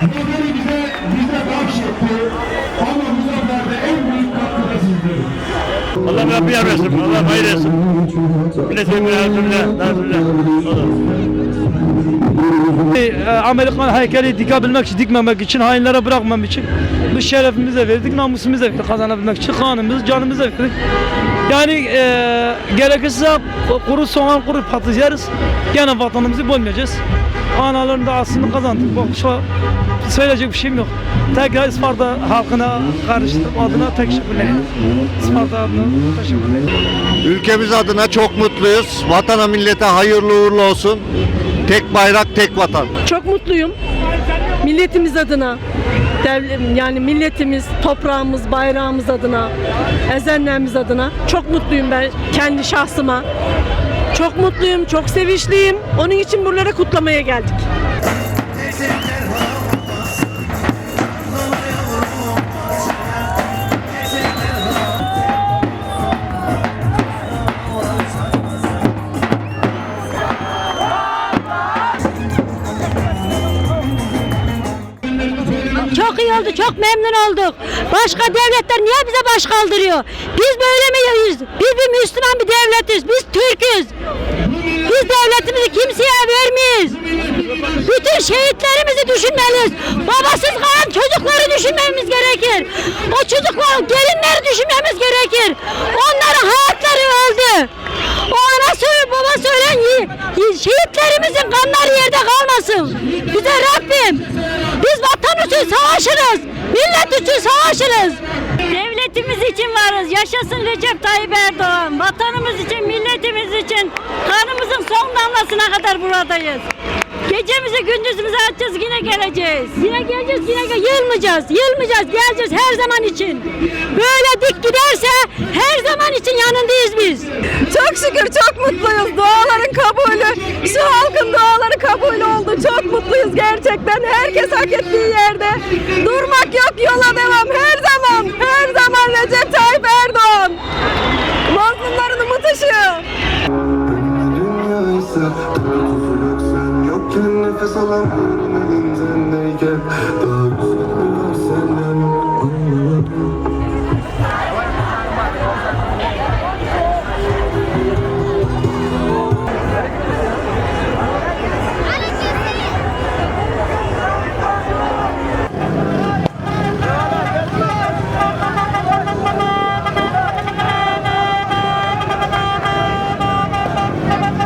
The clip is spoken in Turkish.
Ama bu zaferde en büyük katkı da sizlerin. Allah Rabbi yar versin. Allah hayır etsin. Milletin her türlü, her türlü. E, Amerikan heykeli dikebilmek için, dikmemek için, hainlere bırakmam için bu şerefimizi de verdik, namusumuzu da verdik kazanabilmek için, kanımızı, canımızı da verdik. Yani e, gerekirse kuru soğan, kuru patates yeriz, gene vatanımızı bölmeyeceğiz. Anaların da aslında kazandık. Bak şu an söyleyecek bir şeyim yok. Tekrar Isparta halkına karıştım adına teşekkürler. Isparta adına teşekkürler. Ülkemiz adına çok mutluyuz. Vatana millete hayırlı uğurlu olsun. Tek bayrak, tek vatan. Çok mutluyum. Milletimiz adına, yani milletimiz, toprağımız, bayrağımız adına, ezenlerimiz adına çok mutluyum ben kendi şahsıma. Çok mutluyum, çok sevinçliyim. Onun için buralara kutlamaya geldik. Çok iyi oldu, çok memnun olduk. Başka devletler niye bize baş kaldırıyor? Biz böyle miyiz? Biz bir Müslüman bir devletiz, biz Türk'üz. Biz devletimizi kimseye vermeyiz. Bütün şehitlerimizi düşünmeliyiz. Babasız kalan çocukları düşünmemiz gerekir. O çocuklar, gelinleri düşünmemiz gerekir. Onların hayatları öldü. O ana söyle, baba söyleyen yi- yi- şehitlerimizin kanları yerde kalmasın. Bize Rabbim, için savaşırız. Millet için savaşırız. Devletimiz için varız. Yaşasın Recep Tayyip Erdoğan. Vatanımız için, milletimiz için kanımızın son damlasına kadar buradayız. Gecemizi gündüzümüzü açacağız yine geleceğiz. Yine geleceğiz yine gel yılmayacağız. Yılmayacağız geleceğiz her zaman için. Böyle dik giderse her zaman için yanındayız biz. Çok şükür çok mutluyuz. Duaların kabulü, şu halkın duaları kabul oldu. Çok mutluyuz gerçekten. Herkes hak ettiği yerde. Durmak yok, yola devam. Her zaman, her zaman Recep Tayyip Erdoğan. Mazlumların umut ışığı. nefes alamıyorum elinden neyken Daha güzel